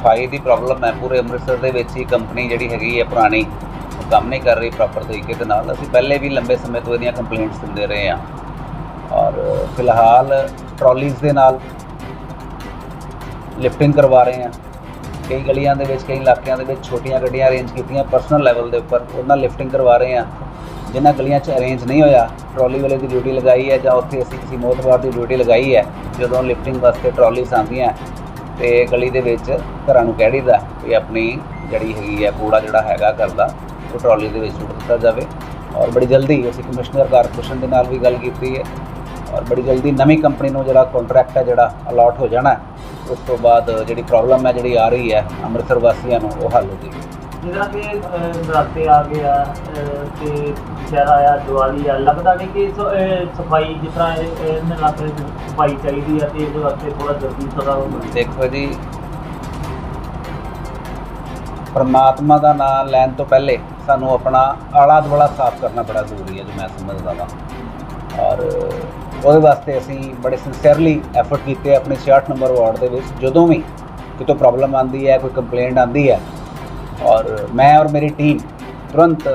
ਸਫ਼ਾਈ ਦੀ ਪ੍ਰੋਬਲਮ ਹੈ। ਪੂਰੇ ਅੰਮ੍ਰਿਤਸਰ ਦੇ ਵਿੱਚ ਹੀ ਕੰਪਨੀ ਜਿਹੜੀ ਹੈਗੀ ਹੈ, ਪੁਰਾਣੀ, ਉਹ ਕੰਮ ਨਹੀਂ ਕਰ ਰਹੀ ਪ੍ਰੋਪਰ ਤਰੀਕੇ ਦੇ ਨਾਲ। ਅਸੀਂ ਪਹਿਲੇ ਵੀ ਲੰਬੇ ਸਮੇਂ ਤੋਂ ਇਹਦੀਆਂ ਕੰਪਲੇਂਟਸ ਦਿੰਦੇ ਰਹੇ ਹਾਂ। ਔਰ ਫਿਲਹਾਲ ਟਰਾਲੀਜ਼ ਦੇ ਨਾਲ ਲਿਫਟਿੰਗ ਕਰਵਾ ਰਹੇ ਹਾਂ। ਕਈ ਗਲੀਆਂ ਦੇ ਵਿੱਚ, ਕਈ ਇਲਾਕਿਆਂ ਦੇ ਵਿੱਚ ਛੋਟੀਆਂ ਗੱਡੀਆਂ ਅਰੇਂਜ ਕੀਤੀਆਂ ਪਰਸਨਲ ਲੈਵਲ ਦੇ ਉੱਪਰ। ਉਹਨਾਂ ਲਿਫਟਿੰਗ ਕਰਵਾ ਰਹੇ ਹਾਂ। ਜਿਨ੍ਹਾਂ ਗਲੀਆਂ 'ਚ ਅਰੇਂਜ ਨਹੀਂ ਹੋਇਆ ਟਰਾਲੀ ਵਾਲੇ ਦੀ ਡਿਊਟੀ ਲਗਾਈ ਹੈ ਜਾਂ ਉੱਥੇ ਅਸੀਂ ਕਿਸੇ ਮੋਤਬਾਰ ਦੀ ਡਿਊਟੀ ਲਗਾਈ ਹੈ, ਜਦੋਂ ਲਿਫਟਿੰਗ ਵਾਸਤੇ ਟਰਾਲੀਜ਼ ਆਉਂਦੀਆਂ ਤੇ ਗਲੀ ਦੇ ਵਿੱਚ ਘਰਾਂ ਨੂੰ ਕਹਿ ਦਈਦਾ ਵੀ ਆਪਣੀ ਜਿਹੜੀ ਹੈਗੀ ਹੈ ਕੂੜਾ ਜਿਹੜਾ ਹੈਗਾ ਕਰਦਾ ਉਹ ਟਰਾਲੀ ਦੇ ਵਿੱਚ ਸੁੱਟ ਦਿੱਤਾ ਜਾਵੇ। ਔਰ ਬੜੀ ਜਲਦੀ ਅਸੀਂ ਕਮਿਸ਼ਨਰ ਕਾਰਪੋਰੇਸ਼ਨ ਦੇ ਨਾਲ ਵੀ ਗੱਲ ਕੀਤੀ ਹੈ। ਔਰ ਬੜੀ ਜਲਦੀ ਨਵੀਂ ਕੰਪਨੀ ਨੂੰ ਜਿਹੜਾ ਕੰਟਰੈਕਟ ਹੈ ਜਿਹੜਾ ਅਲਾਟ ਹੋ ਜਾਣਾ ਉਸ ਤੋਂ ਬਾਅਦ ਜਿਹੜੀ ਪ੍ਰੋਬਲਮ ਹੈ ਜਿਹੜੀ ਆ ਰਹੀ ਹੈ, ਅੰਮ੍ਰਿਤਸਰ ਵਾਸੀਆਂ ਨੂੰ ਉਹ ਹੱਲ ਹੋ ਜਾਏਗੀ। ਜਿਹੜਾ ਕਿ ਨਰਾਤੇ ਆ ਗਏ ਆ ਅਹ, ਤੇ ਦੁਸਹਿਰਾ ਆ ਦੀਵਾਲੀ ਆ ਲੱਗਦਾ ਨਹੀਂ ਕਿ ਸਫ਼ਾਈ ਜਿਸ ਤਰ੍ਹਾਂ ਇਹ- ਇਹਨਾਂ ਦੀ ਸਫ਼ਾਈ ਚਾਹੀਦੀ ਆ ਤੇ ਇਹਦੇ ਵਾਸਤੇ ਥੋੜਾ ਜਲਦੀ ਥੋੜਾ ਦੇਖੋ ਜੀ ਪਰਮਾਤਮਾ ਦਾ ਨਾਮ ਲੈਣ ਤੋਂ ਪਹਿਲੇ ਸਾਨੂੰ ਆਪਣਾ ਆਲਾ ਦੁਆਲਾ ਸਾਫ਼ ਕਰਨਾ ਬੜਾ ਜ਼ਰੂਰੀ ਹੈ ਜੋ ਮੈਂ ਸਮਝਦਾ ਹਾਂ ਔਰ ਉਹਦੇ ਵਾਸਤੇ ਅਸੀਂ ਬੜੇ ਸਿੰਸੀਅਰਲੀ ਐਫਰਟ ਕੀਤੇ ਆਪਣੇ 66 ਨੰਬਰ ਵਾਰਡ ਦੇ ਵਿੱਚ। ਜਦੋਂ ਵੀ ਕਿਤੋਂ ਪ੍ਰੋਬਲਮ ਆਂਦੀ ਹੈ ਕੋਈ ਕੰਪਲੇਂਟ ਆਂਦੀ ਹੈ ਔਰ ਮੈਂ ਔਰ ਮੇਰੀ ਟੀਮ ਤੁਰੰਤ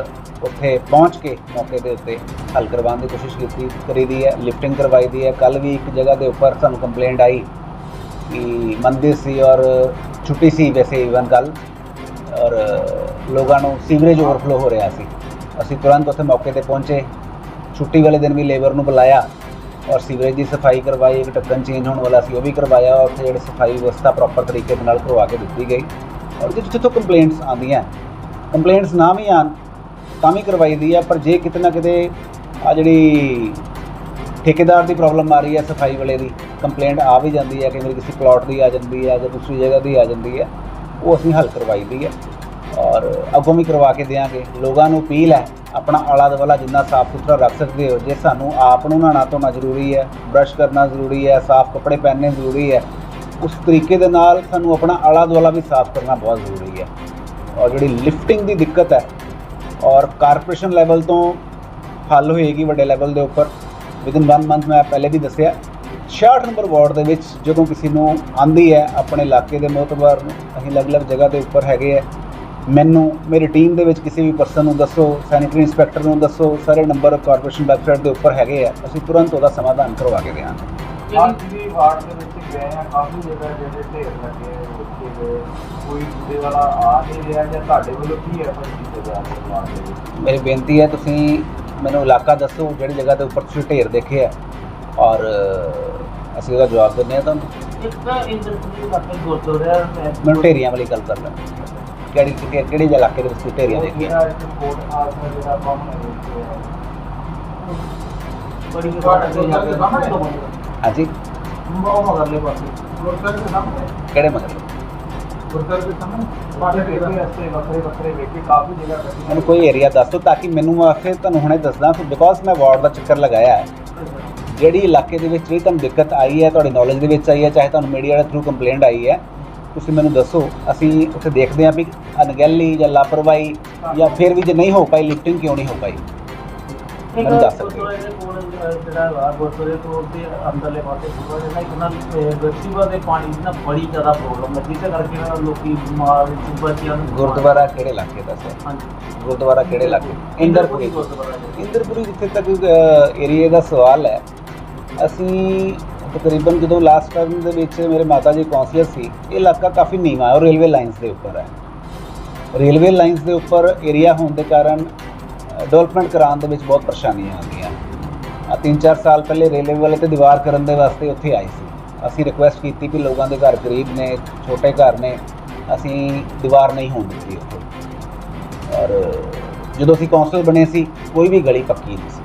ਉੱਥੇ ਪਹੁੰਚ ਕੇ ਮੌਕੇ ਦੇ ਉੱਤੇ ਹੱਲ ਕਰਵਾਉਣ ਦੀ ਕੋਸ਼ਿਸ਼ ਕੀਤੀ, ਕਰੀ ਦੀ ਹੈ ਲਿਫਟਿੰਗ ਕਰਵਾਈ ਦੀ ਹੈ। ਕੱਲ ਵੀ ਇੱਕ ਜਗ੍ਹਾ ਦੇ ਉੱਪਰ ਸਾਨੂੰ ਕੰਪਲੇਂਟ ਆਈ ਕਿ ਮੰਦਿਰ ਸੀ ਔਰ ਛੁੱਟੀ ਸੀ ਵੈਸੇ ਇਵਨ ਕੱਲ ਔਰ ਲੋਕਾਂ ਨੂੰ ਸੀਵਰੇਜ ਓਵਰਫਲੋ ਹੋ ਰਿਹਾ ਸੀ। ਅਸੀਂ ਤੁਰੰਤ ਉੱਥੇ ਮੌਕੇ ਤੇ ਪਹੁੰਚੇ। ਛੁੱਟੀ ਵਾਲੇ ਦਿਨ ਵੀ ਲੇਬਰ ਨੂੰ ਬੁਲਾਇਆ ਔਰ ਸੀਵਰੇਜ ਦੀ ਸਫ਼ਾਈ ਕਰਵਾਈ। ਇੱਕ ਢੱਕਣ ਚੇਂਜ ਹੋਣ ਵਾਲਾ ਸੀ, ਉਹ ਵੀ ਕਰਵਾਇਆ। ਔਰ ਉੱਥੇ ਜਿਹੜੇ ਸਫ਼ਾਈ ਵਿਵਸਥਾ ਪ੍ਰੋਪਰ ਤਰੀਕੇ ਦੇ ਨਾਲ ਕਰਵਾ ਕੇ ਦਿੱਤੀ ਗਈ। ਔਰ ਜਿੱਥੇ ਜਿੱਥੋਂ ਕੰਪਲੇਂਟਸ ਆਉਂਦੀਆਂ। ਕੰਪਲੇਂਟਸ ਨਾ ਵੀ ਆਉਣ, ਤਾਂ ਵੀ ਕਰਵਾਈ ਦੀ ਆ, ਪਰ ਜੇ ਕਿਤੇ ਨਾ ਕਿਤੇ ਆ ਜਿਹੜੀ ਠੇਕੇਦਾਰ ਦੀ ਪ੍ਰੋਬਲਮ ਆ ਰਹੀ ਹੈ ਸਫ਼ਾਈ ਵਾਲੇ ਦੀ ਕੰਪਲੇਂਟ ਆ ਵੀ ਜਾਂਦੀ ਹੈ ਕਿ ਮੇਰੀ ਕਿਸੇ ਪਲਾਟ ਦੀ ਆ ਜਾਂਦੀ ਹੈ ਜਾਂ ਦੂਸਰੀ ਜਗ੍ਹਾ ਦੀ ਆ ਜਾਂਦੀ ਹੈ ਉਹ ਅਸੀਂ ਹੱਲ ਕਰਵਾਈ ਦੀ ਹੈ ਔਰ ਅੱਗੋਂ ਵੀ ਕਰਵਾ ਕੇ ਦਿਆਂਗੇ। ਲੋਕਾਂ ਨੂੰ ਅਪੀਲ ਹੈ, ਆਪਣਾ ਆਲਾ ਦੁਆਲਾ ਜਿੰਨਾ ਸਾਫ਼ ਸੁਥਰਾ ਰੱਖ ਸਕਦੇ ਹੋ, ਜੇ ਸਾਨੂੰ ਆਪ ਨੂੰ ਨਹਾਉਣਾ ਧੋਣਾ ਜ਼ਰੂਰੀ ਹੈ, ਬ੍ਰਸ਼ ਕਰਨਾ ਜ਼ਰੂਰੀ ਹੈ, ਸਾਫ਼ ਕੱਪੜੇ ਪਹਿਨਣੇ ਜ਼ਰੂਰੀ ਹੈ ਉਸ ਤਰੀਕੇ ਦੇ ਨਾਲ ਸਾਨੂੰ ਆਪਣਾ ਆਲਾ ਦੁਆਲਾ ਵੀ ਸਾਫ਼ ਕਰਨਾ ਬਹੁਤ ਜ਼ਰੂਰੀ ਹੈ ਔਰ ਜਿਹੜੀ ਲਿਫਟਿੰਗ ਦੀ ਦਿੱਕਤ ਹੈ ਔਰ ਕਾਰਪੋਰੇਸ਼ਨ ਲੈਵਲ ਤੋਂ ਹੱਲ ਹੋਏਗੀ ਵੱਡੇ ਲੈਵਲ ਦੇ ਉੱਪਰ ਵਿਦਿਨ 1 ਮੰਥ ਮੈਂ ਪਹਿਲੇ ਵੀ ਦੱਸਿਆ 66 ਨੰਬਰ ਵਾਰਡ ਦੇ ਵਿੱਚ ਜਦੋਂ ਕਿਸੇ ਨੂੰ ਆਂਦੀ ਹੈ ਆਪਣੇ ਇਲਾਕੇ ਦੇ ਮੋਤਬਰ ਨੂੰ ਅਸੀਂ ਅਲੱਗ-ਅਲੱਗ ਜਗ੍ਹਾ ਦੇ ਉੱਪਰ ਹੈਗੇ ਹੈ ਮੈਨੂੰ ਮੇਰੀ ਟੀਮ ਦੇ ਵਿੱਚ ਕਿਸੇ ਵੀ ਪਰਸਨ ਨੂੰ ਦੱਸੋ ਸੈਨੇਟਰੀ ਇੰਸਪੈਕਟਰ ਨੂੰ ਦੱਸੋ ਸਾਰੇ ਨੰਬਰ ਕਾਰਪੋਰੇਸ਼ਨ ਵੈਬਸਾਈਟ ਦੇ ਉੱਪਰ ਹੈਗੇ ਆ ਅਸੀਂ ਤੁਰੰਤ ਉਹਦਾ ਸਮਾਧਾਨ ਕਰਵਾ ਕੇ ਦਿਆਂਗੇ ਅੱਜ ਵਾਰਡ ਦੇ ਵਿੱਚ ਗਏ ਆ ਕਾਫੀ ਜਗ੍ਹਾ ਜਿਹੜੇ ਢੇਰ ਲੱਗੇ ਉੱਥੇ ਗਏ ਕੋਈ ਦੂਜੇ ਵਾਲਾ ਆ ਨਹੀਂ ਰਿਹਾ ਜਾਂ ਤੁਹਾਡੇ ਵੱਲੋਂ ਕੀ ਐਫਰਟ ਕੀਤੇ ਜਾ ਰਹੇ ਵਾਰਡ ਦੇ ਵਿੱਚ ਮੇਰੀ ਬੇਨਤੀ ਹੈ ਤੁਸੀਂ ਮੈਨੂੰ ਇਲਾਕਾ ਦੱਸੋ ਜਿਹੜੀ ਜਗ੍ਹਾ ਦੇ ਉੱਪਰ ਤੁਸੀਂ ਢੇਰ ਦੇਖੇ ਆ ਔਰ ਅਸੀਂ ਉਹਦਾ ਜਵਾਬ ਦਿੰਦੇ ਆ ਤੁਹਾਨੂੰ। ਇੱਕ ਤਾਂ ਇੰਡਸਟਰੀ ਇਲਾਕੇ ਗੁਰਦੁਆਰਾ ਮੈਨੂੰ ਢੇਰੀਆਂ ਵਾਲੀ ਗੱਲ ਕਰ ਲੈਣ ਕਿਹੜੀ ਕਿਹੜੀ ਇਲਾਕੇ ਦੇ ਵਿੱਚ ਤੁਸੀਂ ਢੇਰੀਆਂ ਦੇਖੀਆਂ? ਕੋਟ ਆਸਮਾ ਜਿਹੜਾ ਕੰਮ ਹੈ ਬੜੀ ਗੁਰਦੁਆਰੇ ਦੇ ਸਾਹਮਣੇ ਹਾਂਜੀ। ਉਹ ਮਗਰਲੇ ਪਾਸੇ। ਗੁਰਦੁਆਰੇ ਦੇ ਸਾਹਮਣੇ। ਕਿਹੜੇ ਮਤਲਬ ਗੁਰਦੁਆਰੇ ਦੇ ਸਾਹਮਣੇ। ਤੁਹਾਡੇ ਵੇਖੇ ਰਸਤੇ ਵੱਖਰੇ ਵੱਖਰੇ ਵੇਖੇ ਕਾਫੀ ਜਗ੍ਹਾ ਕੱਢੀਆਂ ਮੈਨੂੰ ਕੋਈ ਏਰੀਆ ਦੱਸ ਦਿਓ ਤਾਂ ਕਿ ਮੈਨੂੰ ਫਿਰ ਤੁਹਾਨੂੰ ਹੁਣੇ ਦੱਸਦਾ ਕਿ ਬਿਕੋਜ਼ ਮੈਂ ਵਾਰਡ ਦਾ ਚੱਕਰ ਲਗਾਇਆ ਹੈ। ਜਿਹੜੀ ਇਲਾਕੇ ਦੇ ਵਿੱਚ ਵੀ ਤੁਹਾਨੂੰ ਦਿੱਕਤ ਆਈ ਹੈ ਤੁਹਾਡੀ ਨੌਲੇਜ ਦੇ ਵਿੱਚ ਆਈ ਹੈ ਚਾਹੇ ਤੁਹਾਨੂੰ ਮੀਡੀਆ ਦੇ ਥਰੂ ਕੰਪਲੇਂਟ ਆਈ ਹੈ ਤੁਸੀਂ ਮੈਨੂੰ ਦੱਸੋ। ਅਸੀਂ ਉੱਥੇ ਦੇਖਦੇ ਹਾਂ ਵੀ ਅਣਗਹਿਲੀ ਜਾਂ ਲਾਪਰਵਾਹੀ ਜਾਂ ਫਿਰ ਵੀ ਜੇ ਨਹੀਂ ਹੋ ਪਾਈ ਲਿਫਟਿੰਗ ਕਿਉਂ ਨਹੀਂ ਹੋ ਪਾਈ? ਮੈਨੂੰ ਦੱਸ ਸਕਦੇ ਹੋ। ਗੁਰਦੁਆਰੇ ਦੇ ਕੋਲ ਅਹ, ਜਿਹੜਾ ਵਾ ਗੁਰਦੁਆਰੇ ਤੋਂ ਤੇ ਅੰਦਰਲੇ ਪਾਸੇ ਥੋੜਾ ਜਿਹਾ ਨਾ ਇੱਕ ਨਾ ਗਸੀਵਾ ਦੇ ਪਾਣੀ ਦੀ ਨਾ ਬੜੀ ਜ਼ਿਆਦਾ ਪ੍ਰੋਬਲਮ ਹੈ ਜਿਹਦੇ ਕਰਕੇ ਨਾ ਲੋਕੀ ਬਿਮਾਰ ਬੱਚਿਆਂ ਨੂੰ ਗੁਰਦੁਆਰਾ ਕਿਹੜੇ ਇਲਾਕੇ ਦਾ ਸਰ? ਹਾਂਜੀ। ਗੁਰਦੁਆਰਾ ਕਿਹੜੇ ਇਲਾਕੇ? ਇੰਦਰਪੁਰੀ। ਜਿੱਥੇ ਤੱਕ ਏਰੀਆ ਦਾ ਸਵਾਲ ਹੈ। ਅਸੀਂ ਤਕਰੀਬਨ ਜਦੋਂ ਲਾਸਟ ਟਰਮ ਦੇ ਵਿੱਚ ਮੇਰੇ ਮਾਤਾ ਜੀ ਕਾਉਂਸਲਰ ਸੀ ਇਹ ਇਲਾਕਾ ਕਾਫੀ ਨੀਵਾਂ ਹੈ ਔਰ ਰੇਲਵੇ ਲਾਈਨਸ ਦੇ ਉੱਪਰ ਹੈ। ਰੇਲਵੇ ਲਾਈਨਸ ਦੇ ਉੱਪਰ ਏਰੀਆ ਹੋਣ ਦੇ ਕਾਰਨ ਡਿਵੈਲਪਮੈਂਟ ਕਰਾਉਣ ਦੇ ਵਿੱਚ ਬਹੁਤ ਪਰੇਸ਼ਾਨੀਆਂ ਆਉਂਦੀਆਂ। ਆ ਤਿੰਨ ਚਾਰ ਸਾਲ ਪਹਿਲੇ ਰੇਲਵੇ ਵਾਲੇ ਤੇ ਦੀਵਾਰ ਕਰਨ ਦੇ ਵਾਸਤੇ ਉੱਥੇ ਆਏ ਸੀ। ਅਸੀਂ ਰਿਕੁਐਸਟ ਕੀਤੀ ਕਿ ਲੋਕਾਂ ਦੇ ਘਰ ਗਰੀਬ ਨੇ, ਛੋਟੇ ਘਰ ਨੇ, ਅਸੀਂ ਦੀਵਾਰ ਨਹੀਂ ਹੋਣ ਦਿੱਤੀ ਉੱਥੇ। ਔਰ ਜਦੋਂ ਅਸੀਂ ਕੌਂਸਲ ਬਣੇ ਸੀ, ਕੋਈ ਵੀ ਗਲੀ ਪੱਕੀ ਨਹੀਂ ਸੀ।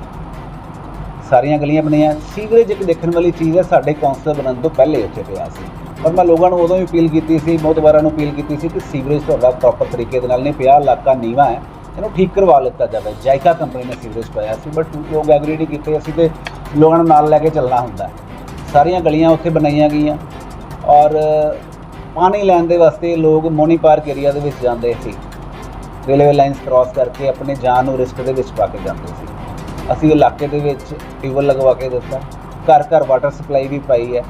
ਸਾਰੀਆਂ ਗਲੀਆਂ ਬਣੀਆਂ। ਸੀਵਰੇਜ ਇੱਕ ਦੇਖਣ ਵਾਲੀ ਚੀਜ਼ ਹੈ, ਸਾਡੇ ਕੌਂਸਲ ਬਣਨ ਤੋਂ ਪਹਿਲੇ ਉੱਥੇ ਪਿਆ ਸੀ। ਪਰ ਮੈਂ ਲੋਕਾਂ ਨੂੰ ਉਦੋਂ ਵੀ ਅਪੀਲ ਕੀਤੀ ਸੀ, ਬਹੁਤ ਵਾਰਾਂ ਨੂੰ ਅਪੀਲ ਕੀਤੀ ਸੀ ਕਿ ਸੀਵਰੇਜ ਤੁਹਾਡਾ ਪ੍ਰੋਪਰ ਤਰੀਕੇ ਦੇ ਨਾਲ ਨਹੀਂ ਪਿਆ, ਇਲਾਕਾ ਨੀਵਾ ਹੈ। ਇਹਨੂੰ ਠੀਕ ਕਰਵਾ ਲਿੱਤਾ ਜਾਵੇ। ਜਾਇਕਾ ਕੰਪਨੀ ਨੇ ਸੀਵਰੇਜ ਪਾਇਆ ਸੀ ਬਟ ਲੋਕ ਐਗਰੀ ਨਹੀਂ ਕੀਤੇ? ਅਸੀਂ ਤੇ ਲੋਕਾਂ ਨੂੰ ਨਾਲ ਲੈ ਕੇ ਚੱਲਣਾ ਹੁੰਦਾ। ਸਾਰੀਆਂ ਗਲੀਆਂ ਉੱਥੇ ਬਣਾਈਆਂ ਗਈਆਂ। ਔਰ, ਪਾਣੀ ਲੈਣ ਦੇ ਵਾਸਤੇ ਲੋਕ ਮੋਨੀ ਪਾਰਕ ਏਰੀਆ ਦੇ ਵਿੱਚ ਜਾਂਦੇ ਸੀ। ਰੇਲਵੇ ਲਾਈਨਸ ਕ੍ਰਾਸ ਕਰਕੇ ਆਪਣੇ ਜਾਨ ਨੂੰ ਰਿਸਕ ਦੇ ਵਿੱਚ ਪਾ ਕੇ ਜਾਂਦੇ ਸੀ। ਅਸੀਂ ਇਲਾਕੇ ਦੇ ਵਿੱਚ ਟਿਊਬਲ ਲਗਵਾ ਕੇ ਦਿੱਤਾ। ਘਰ ਘਰ ਵਾਟਰ ਸਪਲਾਈ ਵੀ ਪਾਈ ਹੈ।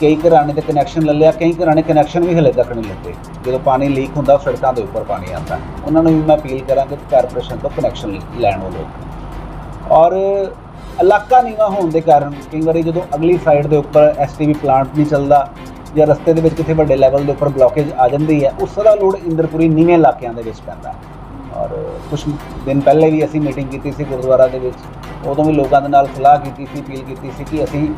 ਕਈ ਘਰਾਂ ਨੇ ਤੇ ਕਨੈਕਸ਼ਨ ਲੈ ਲਿਆ, ਕਈ ਘਰਾਂ ਨੇ ਕਨੈਕਸ਼ਨ ਵੀ ਹਲੇ ਤੱਕ ਨਹੀਂ ਲੱਗੇ। ਜਦੋਂ ਪਾਣੀ ਲੀਕ ਹੁੰਦਾ ਸੜਕਾਂ ਦੇ ਉੱਪਰ ਪਾਣੀ ਆਉਂਦਾ। ਉਹਨਾਂ ਨੂੰ ਵੀ ਮੈਂ ਅਪੀਲ ਕਰਾਂਗਾ ਕਿ ਕਾਰਪੋਰੇਸ਼ਨ ਤੋਂ ਕਨੈਕਸ਼ਨ ਲੈਣ ਉਹ ਲੋਕ ਔਰ ਇਲਾਕਾ ਨੀਵਾ ਹੋਣ ਦੇ ਕਾਰਨ ਕਈ ਵਾਰੀ ਜਦੋਂ ਅਗਲੀ ਸਾਈਡ ਦੇ ਉੱਪਰ ਐਸਟੀਵੀ ਪਲਾਂਟ ਨਹੀਂ ਚੱਲਦਾ ਜਾਂ ਰਸਤੇ ਦੇ ਵਿੱਚ ਕਿਤੇ ਵੱਡੇ ਲੈਵਲ ਦੇ ਉੱਪਰ ਬਲੌਕੇਜ ਆ ਜਾਂਦੀ ਹੈ, ਉਸ ਦਾ ਲੋਡ ਇੰਦਰਪੁਰੀ ਨੀਵੇਂ ਇਲਾਕਿਆਂ ਦੇ ਵਿੱਚ ਪੈਂਦਾ ਔਰ ਕੁਝ ਦਿਨ ਪਹਿਲੇ ਵੀ ਅਸੀਂ ਮੀਟਿੰਗ ਕੀਤੀ ਸੀ ਗੁਰਦੁਆਰਾ ਦੇ ਵਿੱਚ, ਉਦੋਂ ਵੀ ਲੋਕਾਂ ਦੇ ਨਾਲ ਸਲਾਹ ਕੀਤੀ ਸੀ ਅਪੀਲ ਕੀਤੀ ਸੀ ਕਿ ਅਸੀਂ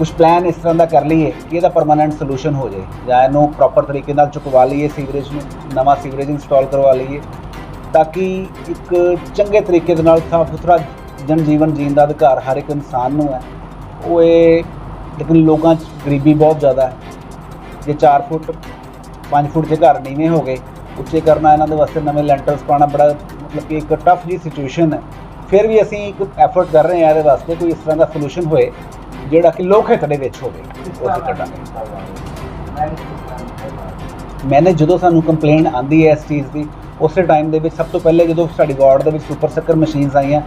ਕੁਝ ਪਲਾਨ ਇਸ ਤਰ੍ਹਾਂ ਦਾ ਕਰ ਲਈਏ ਕਿ ਇਹਦਾ ਪਰਮਾਨੈਂਟ ਸੋਲੂਸ਼ਨ ਹੋ ਜਾਏ। ਜਾਂ ਇਹਨੂੰ ਪ੍ਰੋਪਰ ਤਰੀਕੇ ਨਾਲ ਚੁਕਵਾ ਲਈਏ ਸੀਵਰੇਜ ਨੂੰ, ਨਵਾਂ ਸੀਵਰੇਜ ਇੰਸਟਾਲ ਕਰਵਾ ਲਈਏ ਤਾਂ ਕਿ ਇੱਕ ਚੰਗੇ ਤਰੀਕੇ ਦੇ ਨਾਲ ਸਾਫ਼ ਸੁਥਰਾ ਜਨ ਜੀਵਨ ਜੀਣ ਦਾ ਅਧਿਕਾਰ ਹਰ ਇੱਕ ਇਨਸਾਨ ਨੂੰ ਹੈ। ਉਹ ਇਹ ਲੇਕਿਨ ਲੋਕਾਂ 'ਚ ਗਰੀਬੀ ਬਹੁਤ ਜ਼ਿਆਦਾ ਹੈ। ਜੇ 4 ਫੁੱਟ 5 ਫੁੱਟ ਦੇ ਘਰ ਨੀਵੇਂ ਹੋ ਗਏ, ਉੱਚੇ ਕਰਨਾ ਇਹਨਾਂ ਦੇ ਵਾਸਤੇ ਨਵੇਂ ਲੈਂਟਰਸ ਪਾਣਾ ਬੜਾ ਮਤਲਬ ਕਿ ਇੱਕ ਟਫ ਜੀ ਸਿਚੁਏਸ਼ਨ ਹੈ। ਫਿਰ ਵੀ ਅਸੀਂ ਇੱਕ ਐਫਰਟ ਕਰ ਰਹੇ ਹਾਂ ਇਹਦੇ ਵਾਸਤੇ ਕੋਈ ਇਸ ਤਰ੍ਹਾਂ ਦਾ ਸੋਲੂਸ਼ਨ ਹੋਏ। ਜਿਹੜਾ ਕਿ ਲੋਕ ਹਿੱਤ ਦੇ ਵਿੱਚ ਹੋਵੇ ਉਹ ਅਸੀਂ ਮੈਨੇ ਜਦੋਂ ਸਾਨੂੰ ਕੰਪਲੇਂਟ ਆਂਦੀ ਹੈ ਇਸ ਚੀਜ਼ ਦੀ, ਉਸੇ ਟਾਈਮ ਦੇ ਵਿੱਚ ਸਭ ਤੋਂ ਪਹਿਲੇ ਜਦੋਂ ਸਾਡੀ ਵਾਰਡ ਦੇ ਵਿੱਚ ਸੁਪਰ ਸੱਕਰ ਮਸ਼ੀਨਸ ਆਈਆਂ,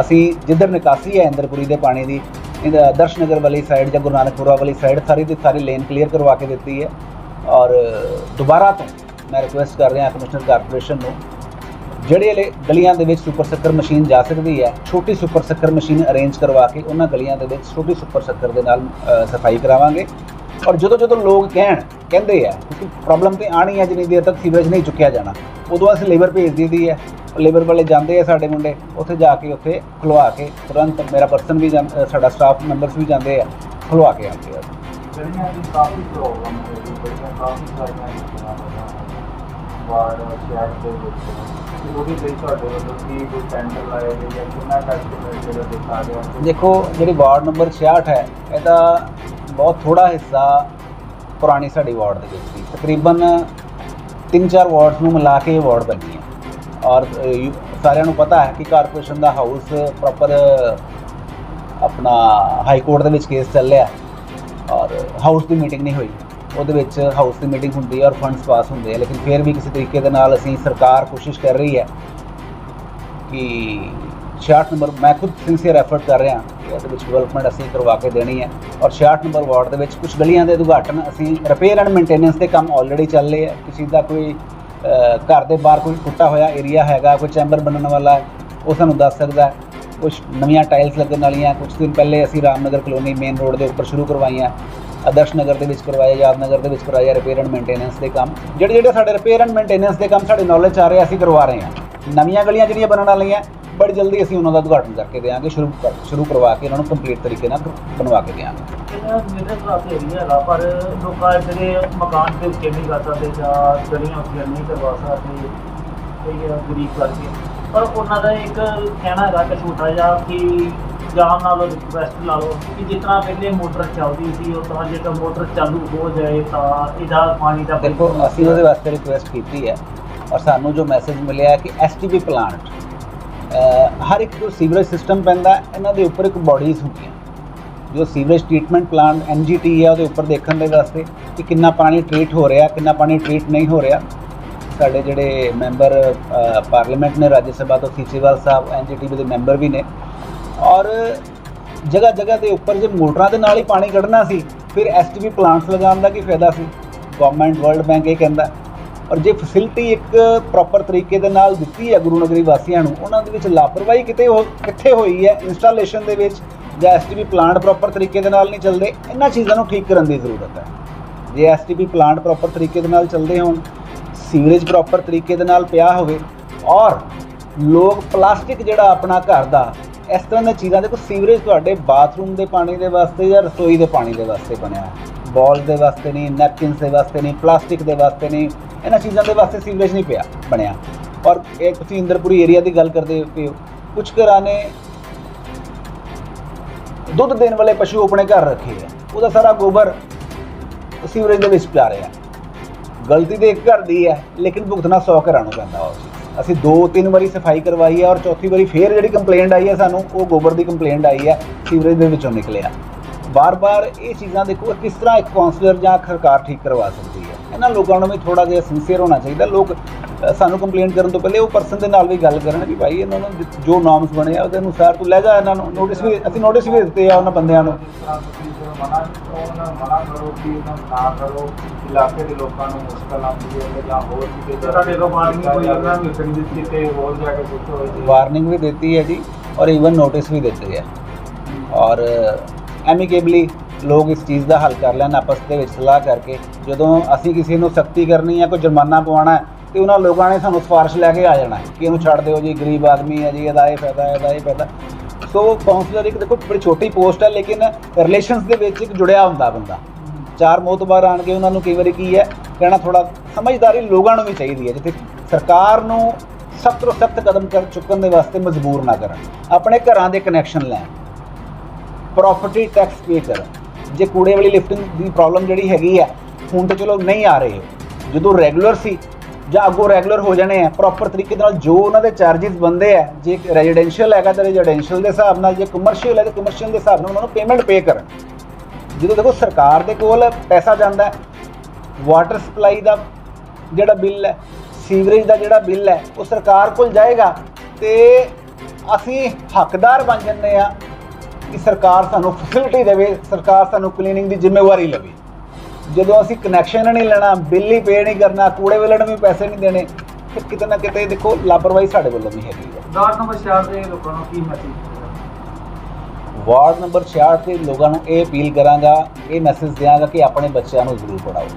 ਅਸੀਂ ਜਿੱਧਰ ਨਿਕਾਸੀ ਹੈ ਇੰਦਰਪੁਰੀ ਦੇ ਪਾਣੀ ਦੀ ਇਹਦਾ ਦਰਸ਼ਨਗਰ ਵਾਲੀ ਸਾਈਡ ਜਾਂ ਗੁਰੂ ਨਾਨਕਪੁਰਾ ਵਾਲੀ ਸਾਈਡ ਸਾਰੀ ਦੀ ਸਾਰੀ ਲੇਨ ਕਲੀਅਰ ਕਰਵਾ ਕੇ ਦਿੱਤੀ ਹੈ। ਔਰ, ਦੁਬਾਰਾ ਤੋਂ ਮੈਂ ਰਿਕੁਐਸਟ ਕਰ ਰਿਹਾ ਕਮਿਸ਼ਨਰ ਕਾਰਪੋਰੇਸ਼ਨ ਨੂੰ ਜਿਹੜੇ ਵਾਲੇ ਗਲੀਆਂ ਦੇ ਵਿੱਚ ਸੁਪਰ ਸੱਕਰ ਮਸ਼ੀਨ ਜਾ ਸਕਦੀ ਹੈ, ਛੋਟੀ ਸੁਪਰ ਸੱਕਰ ਮਸ਼ੀਨ ਅਰੇਂਜ ਕਰਵਾ ਕੇ ਉਹਨਾਂ ਗਲੀਆਂ ਦੇ ਵਿੱਚ ਛੋਟੀ ਸੁਪਰ ਸੱਕਰ ਦੇ ਨਾਲ ਸਫ਼ਾਈ ਕਰਾਵਾਂਗੇ। ਔਰ ਜਦੋਂ ਜਦੋਂ ਲੋਕ ਕਹਿਣ, ਕਹਿੰਦੇ ਆ ਕਿ ਪ੍ਰੋਬਲਮ ਤੇ ਆਣੀ ਹੈ ਜਿੰਨੀ ਦੇਰ ਤੱਕ ਸੀਵਰੇਜ ਨਹੀਂ ਚੁੱਕਿਆ ਜਾਣਾ, ਉਦੋਂ ਅਸੀਂ ਲੇਬਰ ਭੇਜ ਦਿੱਤੀ ਹੈ। ਲੇਬਰ ਵਾਲੇ ਜਾਂਦੇ ਆ ਸਾਡੇ ਮੁੰਡੇ, ਉੱਥੇ ਜਾ ਕੇ ਉੱਥੇ ਖੁਲਵਾ ਕੇ ਤੁਰੰਤ ਮੇਰਾ ਪਰਸਨ ਵੀ ਜਾਂ- ਸਾਡਾ ਸਟਾਫ ਮੈਂਬਰਸ ਵੀ ਜਾਂਦੇ ਆ, ਖੁਲਵਾ ਕੇ ਆਉਂਦੇ ਆ। ਜਿਹੜੀਆਂ ਕਾਫੀ ਪ੍ਰੋਬਲਮ ਹੈ ਜੀ ਕਾਫੀ ਸਾਰੀਆਂ ਵਾਰਡ ਸ਼ਹਿਰ ਦੇ ਵਿੱਚ। ਉਹਦੇ ਲਈ ਤੁਹਾਡੇ ਵੱਲੋਂ ਕੀ ਕੋਈ ਟੈਂਡਰ ਲਾਏ ਗਏ ਜਾਂ ਕਿੰਨਾ ਐਸਟੀਮੇਟ ਜਿਹੜਾ ਦਿੱਤਾ ਗਿਆ ਦੇਖੋ, ਜਿਹੜੀ ਵਾਰਡ ਨੰਬਰ 66 ਹੈ ਇਹਦਾ ਬਹੁਤ ਥੋੜਾ ਹਿੱਸਾ ਪੁਰਾਣੀ ਸਾਡੀ ਵਾਰਡ ਦੇ ਵਿੱਚ ਸੀ। ਤਕਰੀਬਨ 3-4 ਵਾਰਡਸ ਨੂੰ ਮਿਲਾ ਕੇ ਇਹ ਵਾਰਡ ਬਣੀ ਹੈ। ਔਰ ਸਾਰਿਆਂ ਨੂੰ ਪਤਾ ਹੈ ਕਿ ਕਾਰਪੋਰੇਸ਼ਨ ਦਾ ਹਾਊਸ ਪ੍ਰੋਪਰ ਆਪਣਾ ਹਾਈ ਕੋਰਟ ਦੇ ਵਿੱਚ ਕੇਸ ਚੱਲ ਰਿਹਾ ਔਰ ਹਾਊਸ ਦੀ ਮੀਟਿੰਗ ਨਹੀਂ ਹੋਈ। ਉਹਦੇ ਵਿੱਚ ਹਾਊਸ ਦੀ ਮੀਟਿੰਗ ਹੁੰਦੀ ਹੈ ਔਰ ਫੰਡਸ ਪਾਸ ਹੁੰਦੇ ਆ ਲੇਕਿਨ ਫਿਰ ਵੀ ਕਿਸੇ ਤਰੀਕੇ ਦੇ ਨਾਲ ਅਸੀਂ ਸਰਕਾਰ ਕੋਸ਼ਿਸ਼ ਕਰ ਰਹੀ ਹੈ ਕਿ 66 ਨੰਬਰ ਮੈਂ ਖੁਦ ਸਿੰਸੀਅਰ ਐਫਰਟ ਕਰ ਰਿਹਾ ਕਿ ਉਹਦੇ ਵਿੱਚ ਡਿਵੈਲਪਮੈਂਟ ਅਸੀਂ ਕਰਵਾ ਕੇ ਦੇਣੀ ਹੈ ਔਰ 66 ਨੰਬਰ ਵਾਰਡ ਦੇ ਵਿੱਚ ਕੁਝ ਗਲੀਆਂ ਦੇ ਉਦਘਾਟਨ ਅਸੀਂ ਰਿਪੇਅਰ ਐਂਡ ਮੇਨਟੇਨੈਂਸ ਦੇ ਕੰਮ ਆਲਰੇਡੀ ਚੱਲ ਰਹੇ ਹੈ। ਕਿਸੇ ਦਾ ਕੋਈ ਘਰ ਦੇ ਬਾਹਰ ਕੋਈ ਟੁੱਟਾ ਹੋਇਆ ਏਰੀਆ ਹੈਗਾ, ਕੋਈ ਚੈਂਬਰ ਬਣਨ ਵਾਲਾ ਹੈ, ਉਹ ਸਾਨੂੰ ਦੱਸ ਸਕਦਾ ਹੈ। ਕੁਝ ਨਵੀਆਂ ਟਾਈਲਸ ਲੱਗਣ ਵਾਲੀਆਂ ਕੁਝ ਦਿਨ ਪਹਿਲੇ ਅਸੀਂ ਰਾਮਨਗਰ ਕਲੋਨੀ ਮੇਨ ਰੋਡ ਦੇ ਉੱਪਰ ਸ਼ੁਰੂ ਕਰਵਾਈਆਂ। ਆਦਰਸ਼ ਨਗਰ ਦੇ ਵਿੱਚ ਕਰਵਾਇਆ, ਯਾਦ ਨਗਰ ਦੇ ਵਿੱਚ ਕਰਵਾਇਆ ਰਿਪੇਅਰ ਐਂਡ ਮੇਨਟੇਨੈਂਸ ਦੇ ਕੰਮ। ਜਿਹੜੇ ਜਿਹੜੇ ਸਾਡੇ ਰਿਪੇਅਰ ਐਂਡ ਮੇਨਟੇਨੈਂਸ ਦੇ ਕੰਮ ਸਾਡੇ ਨੌਲੇਜ 'ਚ ਆ ਰਹੇ ਅਸੀਂ ਕਰਵਾ ਰਹੇ ਹਾਂ ਨਵੀਆਂ ਗਲੀਆਂ ਜਿਹੜੀਆਂ ਬਣਨ ਵਾਲੀਆਂ, ਬੜੀ ਜਲਦੀ ਅਸੀਂ ਉਹਨਾਂ ਦਾ ਉਦਘਾਟਨ ਕਰਕੇ ਦੇਵਾਂਗੇ, ਸ਼ੁਰੂ ਕਰ- ਸ਼ੁਰੂ ਕਰਵਾ ਕੇ ਉਹਨਾਂ ਨੂੰ ਕੰਪਲੀਟ ਤਰੀਕੇ ਨਾਲ ਬਣਵਾ ਕੇ ਦੇਵਾਂਗੇ। ਇਹਦਾ ਮਿਡਲ ਕਲਾਸ ਏਰੀਆ ਹੈਗਾ ਪਰ? ਲੋਕਾਂ ਜਿਹੜੇ ਮਕਾਨ ਦੇ ਉੱਤੇ ਨਹੀਂ ਕਰ ਸਕਦੇ ਜਾਂ ਗਲੀਆਂ ਉੱਤੇ ਨਹੀਂ ਕਰਵਾ ਸਕਦੇ, ਕਈ ਗਰੀਬ ਕਰਕੇ। ਪਰ ਉਹਨਾਂ ਦਾ ਇੱਕ ਕਹਿਣਾ ਹੈਗਾ ਕਿ ਛੋਟਾ ਜਿਹਾ ਕਿ ਜਾਮ ਨਾਲ ਰਿਕਵੈਸਟ ਲਾ ਲਓ ਕਿ ਤਰ੍ਹਾਂ ਪਹਿਲੇ ਮੋਟਰ ਚੱਲਦੀ ਸੀ ਉਸ ਤਰ੍ਹਾਂ ਜੇਕਰ ਮੋਟਰ ਚਾਲੂ ਹੋ ਜਾਏ ਤਾਂ ਇਹਦਾ ਪਾਣੀ ਦਾ ਦੇਖੋ ਅਸੀਂ ਉਹਦੇ ਵਾਸਤੇ ਰਿਕੁਐਸਟ ਕੀਤੀ ਹੈ ਔਰ ਸਾਨੂੰ ਜੋ ਮੈਸੇਜ ਮਿਲਿਆ ਕਿ ਐਸਟੀਪੀ ਪਲਾਂਟ ਹਰ ਇੱਕ ਜੋ ਸੀਵਰੇਜ ਸਿਸਟਮ ਪੈਂਦਾ ਇਹਨਾਂ ਦੇ ਉੱਪਰ ਇੱਕ ਬਾਡੀਜ਼ ਹੁੰਦੀਆਂ ਜੋ ਸੀਵਰੇਜ ਟ੍ਰੀਟਮੈਂਟ ਪਲਾਂਟ ਐਨਜੀਟੀ ਹੈ ਉਹਦੇ ਉੱਪਰ ਦੇਖਣ ਦੇ ਵਾਸਤੇ ਕਿ ਕਿੰਨਾ ਪਾਣੀ ਟ੍ਰੀਟ ਹੋ ਰਿਹਾ ਕਿੰਨਾ ਪਾਣੀ ਟ੍ਰੀਟ ਨਹੀਂ ਹੋ ਰਿਹਾ। ਸਾਡੇ ਜਿਹੜੇ ਮੈਂਬਰ ਪਾਰਲੀਮੈਂਟ ਨੇ ਰਾਜ ਸਭਾ ਤੋਂ ਸੀਚੇਵਾਲ ਸਾਹਿਬ ਐਨਜੀਟੀ ਦੇ ਮੈਂਬਰ ਵੀ ਨੇ। ਔਰ ਜਗ੍ਹਾ ਜਗ੍ਹਾ ਦੇ ਉੱਪਰ ਜੇ ਮੋਟਰਾਂ ਦੇ ਨਾਲ ਹੀ ਪਾਣੀ ਕੱਢਣਾ ਸੀ, ਫਿਰ ਐਸਟੀਪੀ ਪਲਾਂਟਸ ਲਗਾਉਣ ਦਾ ਕੀ ਫਾਇਦਾ ਸੀ? ਗਵਰਨਮੈਂਟ ਵਰਲਡ ਬੈਂਕ ਇਹ ਕਹਿੰਦਾ। ਔਰ ਜੇ ਫੈਸਿਲਿਟੀ ਇੱਕ ਪ੍ਰੋਪਰ ਤਰੀਕੇ ਦੇ ਨਾਲ ਦਿੱਤੀ ਹੈ ਗੁਰੂ ਨਗਰੀ ਵਾਸੀਆਂ ਨੂੰ, ਉਹਨਾਂ ਦੇ ਵਿੱਚ ਲਾਪਰਵਾਹੀ ਕਿਤੇ ਹੋ, ਕਿੱਥੇ ਹੋਈ ਹੈ? ਇੰਸਟਾਲੇਸ਼ਨ ਦੇ ਵਿੱਚ ਜਾਂ ਐਸਟੀਪੀ ਪਲਾਂਟ ਪ੍ਰੋਪਰ ਤਰੀਕੇ ਦੇ ਨਾਲ ਨਹੀਂ ਚੱਲਦੇ, ਇਹਨਾਂ ਚੀਜ਼ਾਂ ਨੂੰ ਠੀਕ ਕਰਨ ਦੀ ਜ਼ਰੂਰਤ ਹੈ। ਜੇ ਐਸਟੀਪੀ ਪਲਾਂਟ ਪ੍ਰੋਪਰ ਤਰੀਕੇ ਦੇ ਨਾਲ ਚੱਲਦੇ ਹੋਣ ਸੀਵਰੇਜ ਪ੍ਰੋਪਰ ਤਰੀਕੇ ਦੇ ਨਾਲ ਪਿਆ ਹੋਵੇ, ਔਰ ਲੋਕ ਪਲਾਸਟਿਕ ਜਿਹੜਾ ਆਪਣਾ ਘਰ ਦਾ ਇਸ ਤਰ੍ਹਾਂ ਦੀਆਂ ਚੀਜ਼ਾਂ, ਦੇਖੋ ਸੀਵਰੇਜ ਤੁਹਾਡੇ ਬਾਥਰੂਮ ਦੇ ਪਾਣੀ ਦੇ ਵਾਸਤੇ ਜਾਂ ਰਸੋਈ ਦੇ ਪਾਣੀ ਦੇ ਵਾਸਤੇ ਬਣਿਆ ਹੈ ਬਾਲ ਦੇ ਵਾਸਤੇ ਨਹੀਂ, ਨੈਪਕਿਨਸ ਦੇ ਵਾਸਤੇ ਨਹੀਂ, ਪਲਾਸਟਿਕ ਦੇ ਵਾਸਤੇ ਨਹੀਂ, ਇਹਨਾਂ ਚੀਜ਼ਾਂ ਦੇ ਵਾਸਤੇ ਸੀਵਰੇਜ ਨਹੀਂ ਪਿਆ, ਬਣਿਆ। ਔਰ ਇਹ ਤੁਸੀਂ ਇੰਦਰਪੁਰੀ ਏਰੀਆ ਦੀ ਗੱਲ ਕਰਦੇ ਪਏ ਹੋ। ਕੁਝ ਘਰਾਂ ਨੇ ਦੁੱਧ ਦੇਣ ਵਾਲੇ ਪਸ਼ੂ ਆਪਣੇ ਘਰ ਰੱਖੇ ਆ। ਉਹਦਾ ਸਾਰਾ ਗੋਬਰ ਸੀਵਰੇਜ ਦੇ ਵਿੱਚ ਪਿਆ ਰਿਹਾ। ਗਲਤੀ ਤੇ ਇੱਕ ਘਰ ਦੀ ਹੈ, ਲੇਕਿਨ ਭੁਗਤਣਾ 100 ਘਰਾਂ ਨੂੰ ਪੈਂਦਾ ਵਾ ਅਸੀਂ ਦੋ ਤਿੰਨ ਵਾਰੀ ਸਫ਼ਾਈ ਕਰਵਾਈ ਹੈ ਔਰ ਚੌਥੀ ਵਾਰੀ ਫੇਰ ਜਿਹੜੀ ਕੰਪਲੇਂਟ ਆਈ ਹੈ ਸਾਨੂੰ, ਉਹ ਗੋਬਰ ਦੀ ਕੰਪਲੇਂਟ ਆਈ ਹੈ, ਸੀਵਰੇਜ ਦੇ ਵਿੱਚੋਂ ਨਿਕਲਿਆ। ਬਾਰ-ਬਾਰ ਇਹ ਚੀਜ਼ਾਂ ਦੇਖੋ ਕਿਸ ਤਰ੍ਹਾਂ ਇੱਕ ਕਾਉਂਸਲਰ ਜਾਂ ਸਰਕਾਰ ਠੀਕ ਕਰਵਾ ਸਕਦੀ ਹੈ। ਇਹਨਾਂ ਲੋਕਾਂ ਨੂੰ ਵੀ ਥੋੜਾ ਜਿਹਾ ਸਿੰਸੀਅਰ ਹੋਣਾ ਚਾਹੀਦਾ। ਲੋਕ ਸਾਨੂੰ ਕੰਪਲੇਂਟ ਕਰਨ ਤੋਂ ਪਹਿਲੇ ਉਹ ਪਰਸਨ ਦੇ ਨਾਲ ਵੀ ਗੱਲ ਕਰਨ ਵੀ ਭਾਈ ਇਹਨਾਂ ਨੂੰ ਜੋ ਨਾਰਮਸ ਬਣੇ ਆ ਉਹਦੇ ਅਨੁਸਾਰ ਤੂੰ ਲੈ ਜਾ ਇਹਨਾਂ ਨੂੰ। ਨੋਟਿਸ ਵੀ ਅਸੀਂ ਨੋਟਿਸ ਵੀ ਦਿੱਤੇ ਆ ਉਹਨਾਂ ਬੰਦਿਆਂ ਨੂੰ। ਇਲਾਕੇ ਦੇ ਲੋਕਾਂ ਮੁਸ਼ਕਲ ਆਉਂਦੀ ਹੈ ਜਾਂ। ਹੋਰ ਕਿਤੇ ਕੋਲ ਕੋਈ ਉਹਨਾਂ ਦਿੱਤੀ ਹੋਰ ਜਾ ਕੇ ਵਾਰਨਿੰਗ ਵੀ ਦਿੱਤੀ ਹੈ ਜੀ। ਔਰ ਇਵਨ ਨੋਟਿਸ ਵੀ ਦਿੱਤੇ ਹੈ ਔਰ ਐਮੀਕੇਬਲੀ ਲੋਕ ਇਸ ਚੀਜ਼ ਦਾ ਹੱਲ ਕਰ ਲੈਣ ਆਪਸ ਦੇ ਵਿੱਚ ਸਲਾਹ ਕਰਕੇ। ਜਦੋਂ ਅਸੀਂ ਕਿਸੇ ਨੂੰ ਸਖਤੀ ਕਰਨੀ ਹੈ ਕੋਈ ਜੁਰਮਾਨਾ ਪਵਾਉਣਾ ਹੈ ਤੇ ਉਹਨਾਂ ਲੋਕਾਂ ਨੇ ਸਾਨੂੰ ਸਿਫਾਰਿਸ਼ ਲੈ ਕੇ ਆ ਜਾਣਾ ਕਿ ਇਹਨੂੰ ਛੱਡ ਦਿਓ ਜੀ ਗਰੀਬ ਆਦਮੀ ਹੈ ਜੀ ਇਹਦਾ ਇਹ ਫਾਇਦਾ ਹੈ, ਇਹਦਾ ਇਹ ਫਾਇਦਾ। ਸੋ ਕਾਉਂਸਲਰ ਇੱਕ ਦੇਖੋ ਬੜੀ ਛੋਟੀ ਪੋਸਟ ਹੈ ਲੇਕਿਨ ਰਿਲੇਸ਼ਨਸ ਦੇ ਵਿੱਚ ਇੱਕ ਜੁੜਿਆ ਹੁੰਦਾ ਬੰਦਾ। ਚਾਰ ਮੋਤਬਾਰ ਆਣ ਕੇ ਉਹਨਾਂ ਨੂੰ ਕਈ ਵਾਰੀ ਕੀ ਹੈ ਕਹਿਣਾ ਥੋੜਾ ਸਮਝਦਾਰੀ ਲੋਕਾਂ ਨੂੰ ਵੀ ਚਾਹੀਦੀ ਹੈ ਜਿੱਥੇ ਸਰਕਾਰ ਨੂੰ ਸਖਤ ਤੋਂ ਸਖਤ ਕਦਮ ਕਰ ਚੁੱਕਣ ਦੇ ਵਾਸਤੇ ਮਜਬੂਰ ਨਾ ਕਰਨ। ਆਪਣੇ ਘਰਾਂ ਦੇ ਕਨੈਕਸ਼ਨ ਲੈਣ। ਪ੍ਰਾਪਰਟੀ ਟੈਕਸ ਪੇ ਕਰਨ ਜੇ ਕੂੜੇ ਵਾਲੀ ਲਿਫਟਿੰਗ ਦੀ ਪ੍ਰੋਬਲਮ ਜਿਹੜੀ ਹੈਗੀ ਹੈ ਹੁਣ ਤਾਂ ਚਲੋ ਨਹੀਂ ਆ ਰਹੇ। ਜਦੋਂ ਰੈਗੂਲਰ ਸੀ, ਜਾਂ ਅੱਗੋਂ ਰੈਗੂਲਰ ਹੋ ਜਾਣੇ ਆ ਪ੍ਰੋਪਰ ਤਰੀਕੇ ਨਾਲ ਜੋ ਉਹਨਾਂ ਦੇ ਚਾਰजेस ਬੰਦੇ ਆ, ਜੇ ਰੈਜ਼ੀਡੈਂਸ਼ੀਅਲ ਹੈਗਾ ਤਾਂ ਰੈਜ਼ੀਡੈਂਸ਼ੀਅਲ ਦੇ ਹਿਸਾਬ ਨਾਲ, ਜੇ ਕਮਰਸ਼ੀਅਲ ਹੈ ਤਾਂ ਕਮਰਸ਼ੀਅਲ ਦੇ ਹਿਸਾਬ ਨਾਲ ਉਹਨਾਂ ਨੂੰ ਪੇਮੈਂਟ ਪੇ ਕਰਨ। ਜਦੋਂ ਦੇਖੋ ਸਰਕਾਰ ਦੇ ਕੋਲ ਪੈਸਾ ਜਾਂਦਾ ਵਾਟਰ ਸਪਲਾਈ ਦਾ ਜਿਹੜਾ ਬਿੱਲ ਹੈ ਸੀਵਰੇਜ ਦਾ ਜਿਹੜਾ ਬਿੱਲ ਹੈ, ਉਹ ਸਰਕਾਰ ਕੋਲ ਜਾਏਗਾ ਤੇ ਅਸੀਂ ਹੱਕਦਾਰ ਬਣ ਜੰਨੇ ਆ ਕਿ ਸਰਕਾਰ ਸਾਨੂੰ ਫੈਸਿਲਿਟੀ ਦੇਵੇ ਸਰਕਾਰ ਸਾਨੂੰ ਕਲੀਨਿੰਗ ਦੀ ਜ਼ਿੰਮੇਵਾਰੀ ਲਵੇ। ਜਦੋਂ ਅਸੀਂ ਕਨੈਕਸ਼ਨ ਨਹੀਂ ਲੈਣਾ ਬਿੱਲ ਹੀ ਪੇ ਨਹੀਂ ਕਰਨਾ ਕੂੜੇ ਵੇਲਣ ਵੀ ਪੈਸੇ ਨਹੀਂ ਦੇਣੇ ਫਿਰ ਕਿਤੇ ਨਾ ਕਿਤੇ ਦੇਖੋ ਲਾਪਰਵਾਹੀ ਸਾਡੇ ਵੱਲੋਂ ਵੀ ਹੈਗੀ ਹੈ ਦਾਰ ਨੰਬਰ 4 ਦੇ ਲੋਕਾਂ ਨੂੰ ਕੀ ਮੈਸੇਜ ਵਾਰਡ ਨੰਬਰ 66 ਦੇ ਲੋਕਾਂ ਨੂੰ ਇਹ ਅਪੀਲ ਕਰਾਂਗਾ ਇਹ ਮੈਸੇਜ ਦਿਆਂਗਾ ਕਿ ਆਪਣੇ ਬੱਚਿਆਂ ਨੂੰ ਜ਼ਰੂਰ ਪੜਾਓ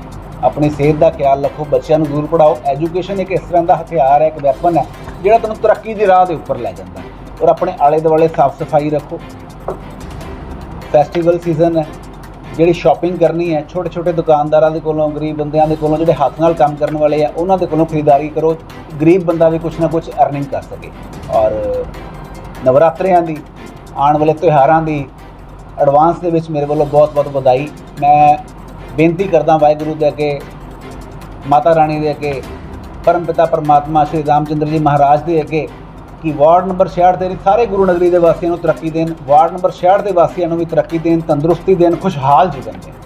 ਆਪਣੀ ਸਿਹਤ ਦਾ ਖਿਆਲ ਰੱਖੋ ਬੱਚਿਆਂ ਨੂੰ ਜ਼ਰੂਰ ਪੜਾਓ ਐਜੂਕੇਸ਼ਨ ਇੱਕ ਇਸ ਤਰ੍ਹਾਂ ਦਾ ਹਥਿਆਰ ਹੈ ਇੱਕ ਵੈਪਨ ਹੈ ਜਿਹੜਾ ਤੁਹਾਨੂੰ ਤਰੱਕੀ ਦੀ ਰਾਹ ਦੇ ਉੱਪਰ ਲੈ ਜਾਂਦਾ ਔਰ ਆਪਣੇ ਆਲੇ ਦੁਆਲੇ ਸਾਫ਼ ਸਫ਼ਾਈ ਰੱਖੋ। ਫੈਸਟੀਵਲ ਸੀਜ਼ਨ ਹੈ, ਜਿਹੜੀ ਸ਼ਾਪਿੰਗ ਕਰਨੀ ਹੈ ਛੋਟੇ ਛੋਟੇ ਦੁਕਾਨਦਾਰਾਂ ਦੇ ਕੋਲੋਂ, ਗਰੀਬ ਬੰਦਿਆਂ ਦੇ ਕੋਲੋਂ, ਜਿਹੜੇ ਹੱਥ ਨਾਲ ਕੰਮ ਕਰਨ ਵਾਲੇ ਆ, ਉਹਨਾਂ ਦੇ ਕੋਲੋਂ ਖਰੀਦਦਾਰੀ ਕਰੋ, ਗਰੀਬ ਬੰਦਾ ਵੀ ਕੁਝ ਨਾ ਕੁਝ ਅਰਨਿੰਗ ਕਰ ਸਕੇ। ਔਰ ਨਵਰਾਤਰਿਆਂ ਦੀ, ਆਉਣ ਵਾਲੇ ਤਿਉਹਾਰਾਂ ਦੀ ਐਡਵਾਂਸ ਦੇ ਵਿੱਚ ਮੇਰੇ ਵੱਲੋਂ ਬਹੁਤ ਬਹੁਤ ਵਧਾਈ। ਮੈਂ ਬੇਨਤੀ ਕਰਦਾ ਵਾਹਿਗੁਰੂ ਦੇ ਅੱਗੇ, ਮਾਤਾ ਰਾਣੀ ਦੇ ਅੱਗੇ, ਪਰਮਪਿਤਾ ਪਰਮਾਤਮਾ ਸ਼੍ਰੀ ਰਾਮਚੰਦਰ ਜੀ ਮਹਾਰਾਜ ਦੇ ਅੱਗੇ ਕਿ ਵਾਰਡ ਨੰਬਰ 66 ਦੇ ਸਾਰੇ ਗੁਰੂ ਨਗਰੀ ਦੇ ਵਾਸੀਆਂ ਨੂੰ ਤਰੱਕੀ ਦੇਣ, ਵਾਰਡ ਨੰਬਰ 66 ਦੇ ਵਾਸੀਆਂ ਨੂੰ ਵੀ ਤਰੱਕੀ ਦੇਣ, ਤੰਦਰੁਸਤੀ ਦੇਣ, ਖੁਸ਼ਹਾਲ ਜੀਵਨ ਦੇਣ।